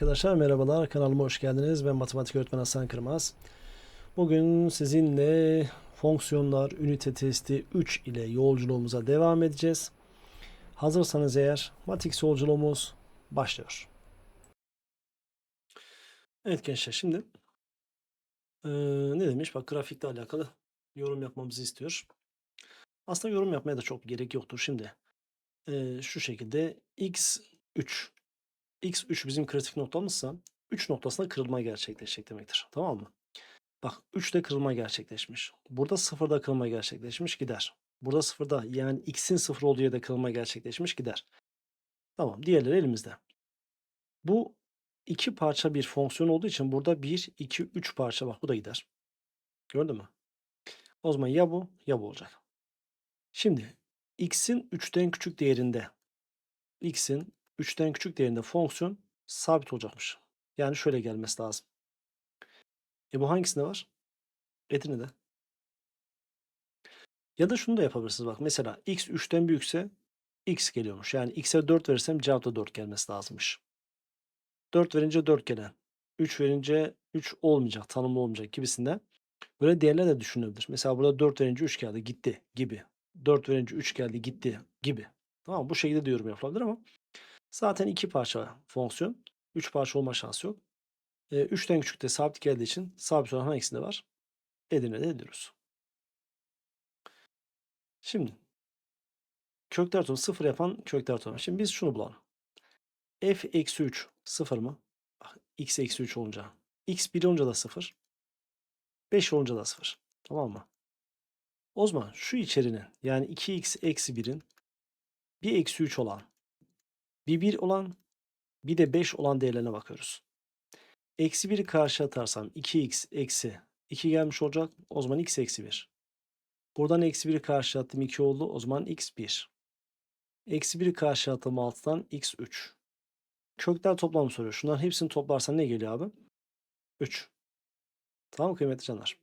Arkadaşlar merhabalar kanalıma hoş geldiniz. Ben matematik öğretmeni Hasan Kırmaz. Bugün sizinle fonksiyonlar ünite testi 3 ile yolculuğumuza devam edeceğiz. Hazırsanız eğer Matix yolculuğumuz başlıyor. Evet gençler şimdi eee, ne demiş? Bak grafikle alakalı yorum yapmamızı istiyor. Aslında yorum yapmaya da çok gerek yoktur. Şimdi eee, şu şekilde x3 x3 bizim kritik noktamızsa 3 noktasında kırılma gerçekleşecek demektir. Tamam mı? Bak 3'te kırılma gerçekleşmiş. Burada 0'da kırılma gerçekleşmiş gider. Burada 0'da yani x'in 0 olduğu yerde kırılma gerçekleşmiş gider. Tamam diğerleri elimizde. Bu iki parça bir fonksiyon olduğu için burada 1, 2, 3 parça bak bu da gider. Gördün mü? O zaman ya bu ya bu olacak. Şimdi x'in 3'ten küçük değerinde x'in 3'ten küçük değerinde fonksiyon sabit olacakmış. Yani şöyle gelmesi lazım. E bu hangisinde var? Edirne'de. Ya da şunu da yapabilirsiniz bak. Mesela x 3'ten büyükse x geliyormuş. Yani x'e 4 verirsem cevapta 4 gelmesi lazımmış. 4 verince 4 gelen. 3 verince 3 olmayacak, tanımlı olmayacak gibisinden. Böyle değerler de düşünülebilir. Mesela burada 4 verince 3 geldi, gitti gibi. 4 verince 3 geldi, gitti gibi. Tamam Bu şekilde de yorum yapılabilir ama Zaten iki parça fonksiyon. Üç parça olma şansı yok. E, üçten küçükte sabit geldiği için sabit olan hangisinde var? Edirne'de ediyoruz. Şimdi kökler toplamı sıfır yapan kökler toplamı. Şimdi biz şunu bulalım. f eksi 3 sıfır mı? Bak, x eksi 3 olunca. x 1 olunca da sıfır. 5 olunca da sıfır. Tamam mı? O zaman şu içerinin yani 2x eksi 1'in bir eksi 3 olan bir 1 olan bir de 5 olan değerlerine bakıyoruz. Eksi 1'i karşı atarsam 2x eksi 2 gelmiş olacak. O zaman x eksi 1. Buradan eksi 1'i karşı attım 2 oldu. O zaman x 1. Eksi 1'i karşı attım 6'dan x 3. Kökler toplamı soruyor. Şunların hepsini toplarsan ne geliyor abi? 3. Tamam mı kıymetli canlar?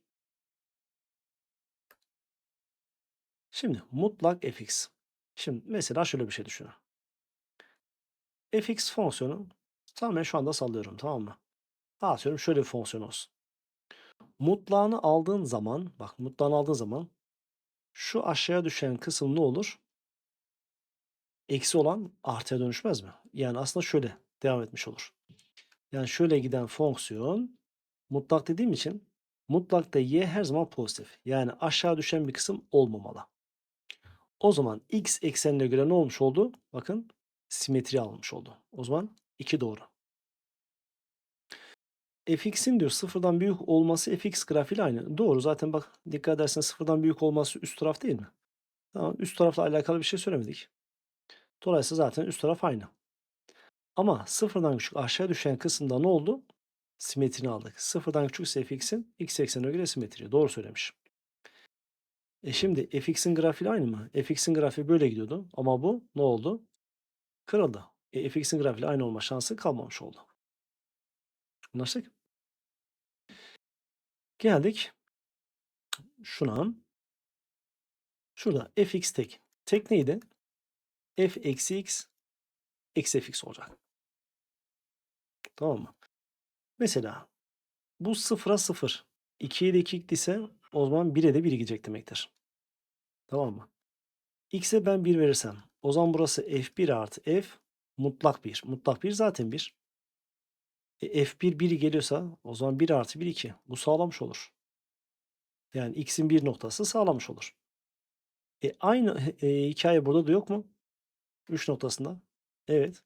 Şimdi mutlak fx. Şimdi mesela şöyle bir şey düşünün fx fonksiyonu tamamen şu anda sallıyorum tamam mı? Atıyorum şöyle bir fonksiyon olsun. Mutlağını aldığın zaman bak mutlağını aldığın zaman şu aşağıya düşen kısım ne olur? Eksi olan artıya dönüşmez mi? Yani aslında şöyle devam etmiş olur. Yani şöyle giden fonksiyon mutlak dediğim için mutlakta y her zaman pozitif. Yani aşağı düşen bir kısım olmamalı. O zaman x eksenine göre ne olmuş oldu? Bakın simetri almış oldu. O zaman 2 doğru. fx'in diyor sıfırdan büyük olması fx grafiğiyle aynı. Doğru zaten bak dikkat edersen sıfırdan büyük olması üst taraf değil mi? Tamam üst tarafla alakalı bir şey söylemedik. Dolayısıyla zaten üst taraf aynı. Ama sıfırdan küçük aşağı düşen kısımda ne oldu? Simetrini aldık. Sıfırdan küçükse fx'in x eksenine göre simetri. Doğru söylemiş. E şimdi fx'in grafiği aynı mı? fx'in grafiği böyle gidiyordu. Ama bu ne oldu? Kırıldı. E, fx'in grafiğiyle aynı olma şansı kalmamış oldu. Anlaştık? Geldik şuna. Şurada fx tek. Tek neydi? f eksi x eksi fx olacak. Tamam mı? Mesela bu sıfıra sıfır. 2'ye de 2 gittiyse o zaman 1'e de 1 gidecek demektir. Tamam mı? X'e ben 1 verirsem o zaman burası F1 artı F mutlak 1. Mutlak 1 zaten 1. E, F1 1 geliyorsa o zaman 1 artı 1 2. Bu sağlamış olur. Yani X'in bir noktası sağlamış olur. E, aynı e, hikaye burada da yok mu? 3 noktasında. Evet.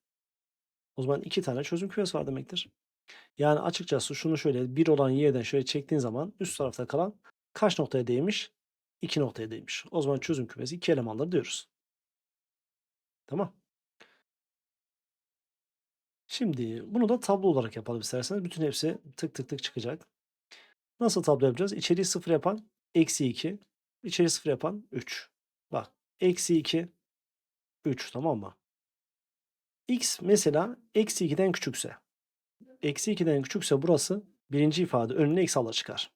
O zaman iki tane çözüm kümesi var demektir. Yani açıkçası şunu şöyle 1 olan y'den şöyle çektiğin zaman üst tarafta kalan kaç noktaya değmiş? 2 noktaya değmiş. O zaman çözüm kümesi iki elemanları diyoruz. Tamam. Şimdi bunu da tablo olarak yapalım isterseniz. Bütün hepsi tık tık tık çıkacak. Nasıl tablo yapacağız? İçeriği sıfır yapan eksi 2. İçeriği sıfır yapan 3. Bak eksi 2 3 tamam mı? X mesela eksi 2'den küçükse. Eksi 2'den küçükse burası birinci ifade önüne eksi ala çıkar.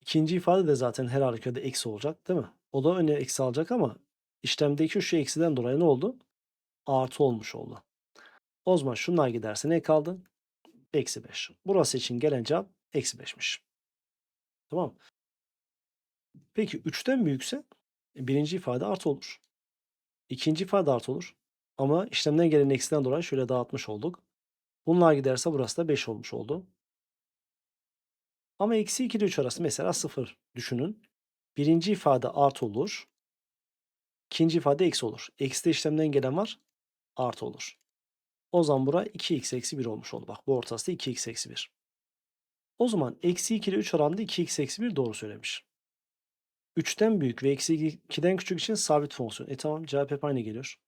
İkinci ifade de zaten her halükarda eksi olacak değil mi? O da öne eksi alacak ama işlemdeki şu eksiden dolayı ne oldu? Artı olmuş oldu. O zaman şunlar giderse ne kaldı? Eksi 5. Burası için gelen cevap eksi 5'miş. Tamam. Peki 3'ten büyükse e, birinci ifade artı olur. İkinci ifade artı olur. Ama işlemden gelen eksiden dolayı şöyle dağıtmış olduk. Bunlar giderse burası da 5 olmuş oldu. Ama eksi 2 ile 3 arası mesela 0 düşünün. Birinci ifade artı olur. İkinci ifade eksi olur. Eksi de işlemden gelen var. Artı olur. O zaman bura 2x eksi 1 olmuş oldu. Bak bu ortası da 2x eksi 1. O zaman eksi 2 ile 3 oranında 2x eksi 1 doğru söylemiş. 3'ten büyük ve eksi 2'den küçük için sabit fonksiyon. E tamam cevap hep aynı geliyor.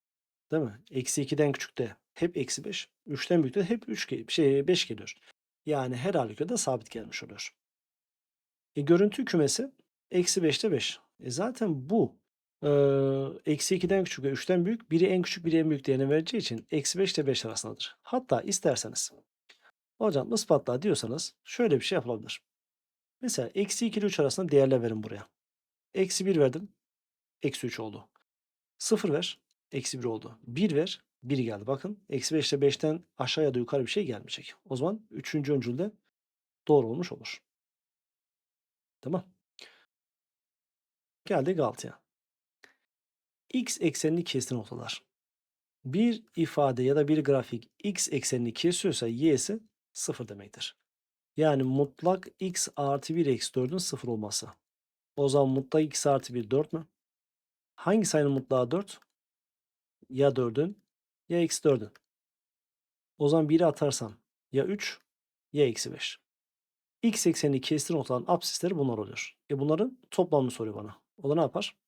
Değil mi? Eksi 2'den küçükte hep eksi 5. 3'ten büyükte hep 3 gel- şey 5 geliyor. Yani her halükarda sabit gelmiş oluyor. E, görüntü kümesi eksi 5'te 5. E, zaten bu eksi 2'den küçük ve 3'ten büyük. Biri en küçük biri en büyük değerini vereceği için eksi 5 ile 5 arasındadır. Hatta isterseniz hocam ispatla diyorsanız şöyle bir şey yapılabilir. Mesela eksi 2 ile 3 arasında değerler verin buraya. Eksi 1 verdim. Eksi 3 oldu. 0 ver. Eksi 1 oldu. 1 ver. 1 geldi. Bakın. Eksi 5 ile 5'ten aşağıya da yukarı bir şey gelmeyecek. O zaman 3. öncülde doğru olmuş olur. Tamam. Geldik 6'ya. X eksenini kesti noktalar. Bir ifade ya da bir grafik x eksenini kesiyorsa y'si 0 demektir. Yani mutlak x artı 1 eksi 4'ün 0 olması. O zaman mutlak x artı 1 4 mü? Hangi sayının mutlağı 4? Ya 4'ün ya eksi 4'ün. O zaman 1'i atarsam ya 3 ya eksi 5. X eksenini kesti noktaların absisleri bunlar oluyor. E bunların toplamını soruyor bana. O da ne yapar?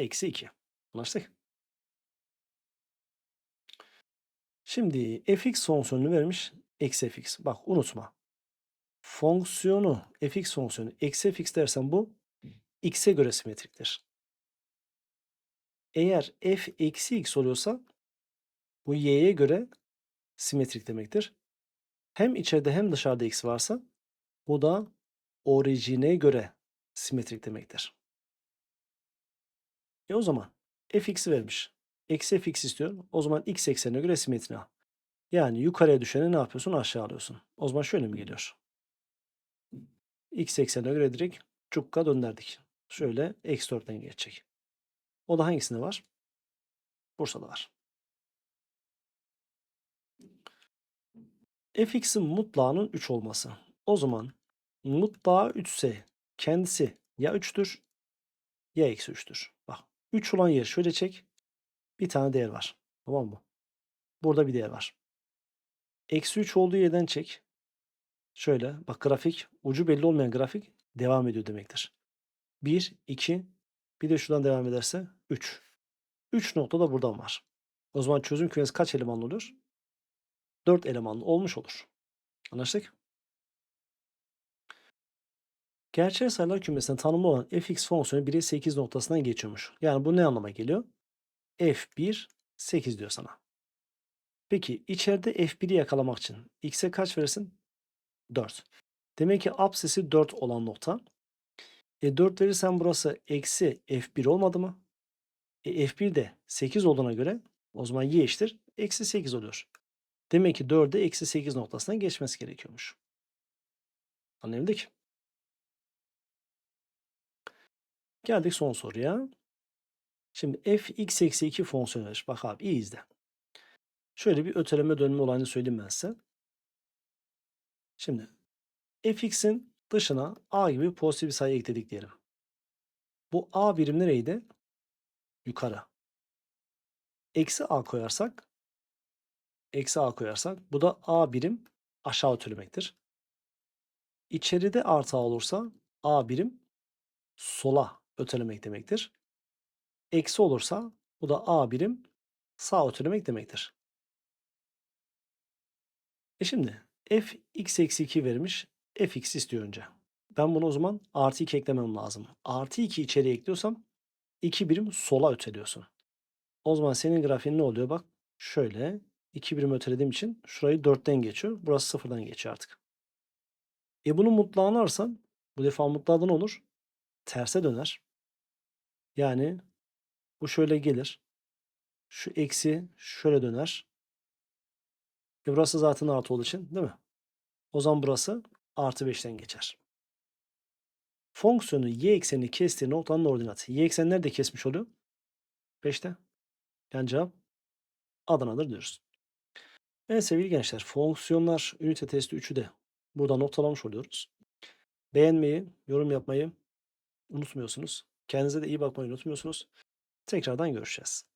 Eksi 2. Anlaştık. Şimdi fx fonksiyonunu vermiş. Eksi fx. Bak unutma. Fonksiyonu fx fonksiyonu eksi fx dersen bu x'e göre simetriktir. Eğer f eksi x oluyorsa bu y'ye göre simetrik demektir. Hem içeride hem dışarıda x varsa bu da orijine göre simetrik demektir. E o zaman fx'i vermiş. Eksi fx istiyor. O zaman x eksenine göre simetrini al. Yani yukarıya düşeni ne yapıyorsun? Aşağı alıyorsun. O zaman şöyle mi geliyor? X eksenine göre direkt cukka döndürdük. Şöyle eksi 4'ten geçecek. O da hangisinde var? Bursa'da var. fx'in mutlağının 3 olması. O zaman mutlağı 3 ise kendisi ya 3'tür ya eksi 3'tür. Bak 3 olan yer şöyle çek. Bir tane değer var. Tamam mı? Burada bir değer var. Eksi 3 olduğu yerden çek. Şöyle bak grafik ucu belli olmayan grafik devam ediyor demektir. 1, 2 bir de şuradan devam ederse 3. 3 nokta da buradan var. O zaman çözüm kümesi kaç elemanlı olur? 4 elemanlı olmuş olur. Anlaştık? Gerçel sayılar kümesine tanımlı olan fx fonksiyonu 1'e 8 noktasından geçiyormuş. Yani bu ne anlama geliyor? f1 8 diyor sana. Peki içeride f1'i yakalamak için x'e kaç verirsin? 4. Demek ki apsisi 4 olan nokta. E 4 verirsen burası eksi f1 olmadı mı? E f1 de 8 olduğuna göre o zaman y eşittir eksi 8 oluyor. Demek ki 4'e eksi 8 noktasından geçmesi gerekiyormuş. Anlayabildik. Geldik son soruya. Şimdi f x eksi 2 fonksiyonu verir. Bak abi iyi izle. Şöyle bir öteleme dönme olayını söyleyeyim ben size. Şimdi fx'in dışına a gibi pozitif bir sayı ekledik diyelim. Bu a birim nereydi? Yukarı. Eksi a koyarsak eksi a koyarsak bu da a birim aşağı ötelemektir. İçeride artı a olursa a birim sola ötelemek demektir. Eksi olursa bu da a birim sağ ötelemek demektir. E şimdi f x eksi 2 vermiş. f x istiyor önce. Ben bunu o zaman artı 2 eklemem lazım. Artı 2 içeriye ekliyorsam 2 birim sola öteliyorsun. O zaman senin grafiğin ne oluyor? Bak şöyle 2 birim ötelediğim için şurayı 4'ten geçiyor. Burası 0'dan geçiyor artık. E bunun mutlağını ararsan bu defa mutlağı ne olur? Terse döner. Yani bu şöyle gelir. Şu eksi şöyle döner. E burası zaten artı olduğu için değil mi? O zaman burası artı 5'ten geçer. Fonksiyonu y eksenini kestiği noktanın ordinatı. Y eksen nerede kesmiş oluyor? 5'te. Yani cevap Adana'dır diyoruz. Evet sevgili gençler fonksiyonlar ünite testi 3'ü de burada noktalamış oluyoruz. Beğenmeyi, yorum yapmayı unutmuyorsunuz. Kendinize de iyi bakmayı unutmuyorsunuz. Tekrardan görüşeceğiz.